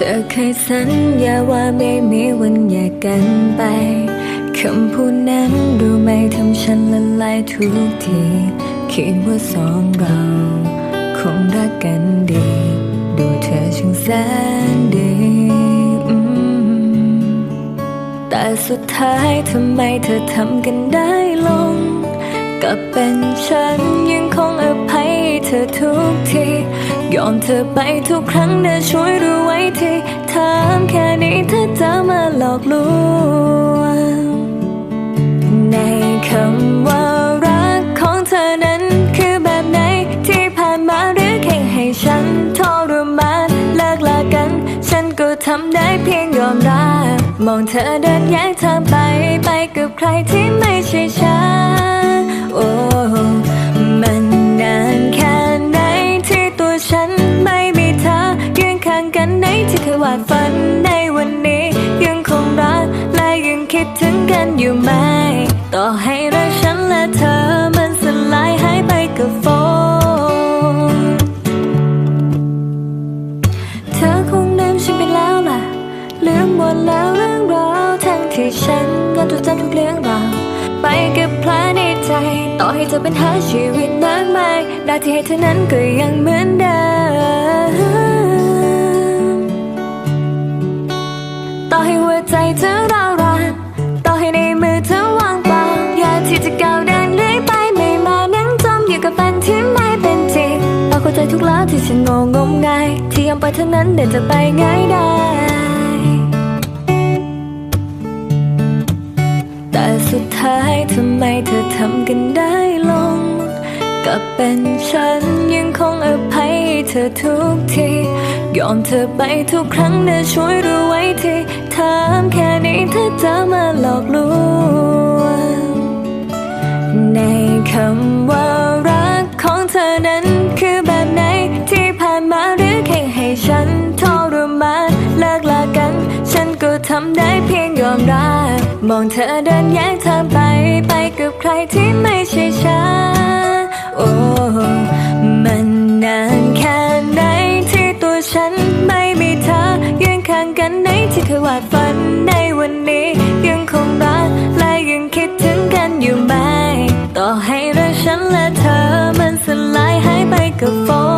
ธอเคยสัญญาว่าไม่มีวันแยกกันไป คำพูดนั้นรู้ไหมทำฉันละลายทุกทีคิดว่าสองเราคงรักกันดี ดูเธอช่างแสนดีอืมแต่สุดท้ายทำไมเธอทำกันได้ลงกับเป็นฉันยังคงอภัยเธอทุกที อมเธอไปทุกครั้งนะช่วยรู้ไว้ที่ถามแค่นี้เธอจะมาหลอกลวงในคำว่ารักของเธอนั้นคือแบบไหนที่ผ่านมาหรือแค่ให้ฉันทรมานเลิกลากัน ฉันก็ทำได้เพียงยอมรับมองเธอเดินแยกทางไปไปกับใครที่ไม่ใช่ฉัน ไหนที่เคยวาดฝันในวันนี้ ยังคงรักและยังคิดถึงกันอยู่ไหม ต่อให้รักฉันและเธอมันสลายหายไปกับฝนเธอคงลืมฉันไปแล้วล่ะลืมหมดแล้วเรื่องราวทั้งที่ฉันก็จดจำทุกเรื่องราวไปกับแผลในใจ ต่อให้เธอเป็นหาชีวิตมากมายหน้าที่ให้เธอนั้นก็ยังเหมือนเดิม ใจเธอร้าวรานต่อให้ในมือเธอวางเปล่าอยากที่จะก้าวเดินเลื่อยไปไม่มานั่งจมอยู่กับฝันที่ไม่เป็นจริงเราเข้าใจทุกแล้วที่ฉันงงงมงายที่ยอมไปเท่านั้นเดี๋ยวจะไปง่ายได้แต่สุดท้ายทำไมเธอทำกันได้ลงกับเป็นฉันยังคงอภัยให้เธอทุกที ยอมเธอไปทุกครั้งนะช่วยรู้ไว้ทีามแค่นี้ถ้าจะมาหลอกลวงในคำว่ารักของเธอนั้นคือแบบไหนที่ผ่านมาหรือแค่ให้ฉันทรมานเลิกลากัน ฉันก็ทำได้เพียงยอมรับมองเธอเดินแยกทางไปไปกับใครที่ไม่ใช่ฉันโอ้มันนานแค่ไหนที่ตัวฉันไม่มีเธอยืนข้างกันใน เคยวาดฝันในวันนี้ ยังคงรักและยังคิดถึงกันอยู่ไหม ต่อให้รักฉันและเธอมันสลายหายไปกับฝน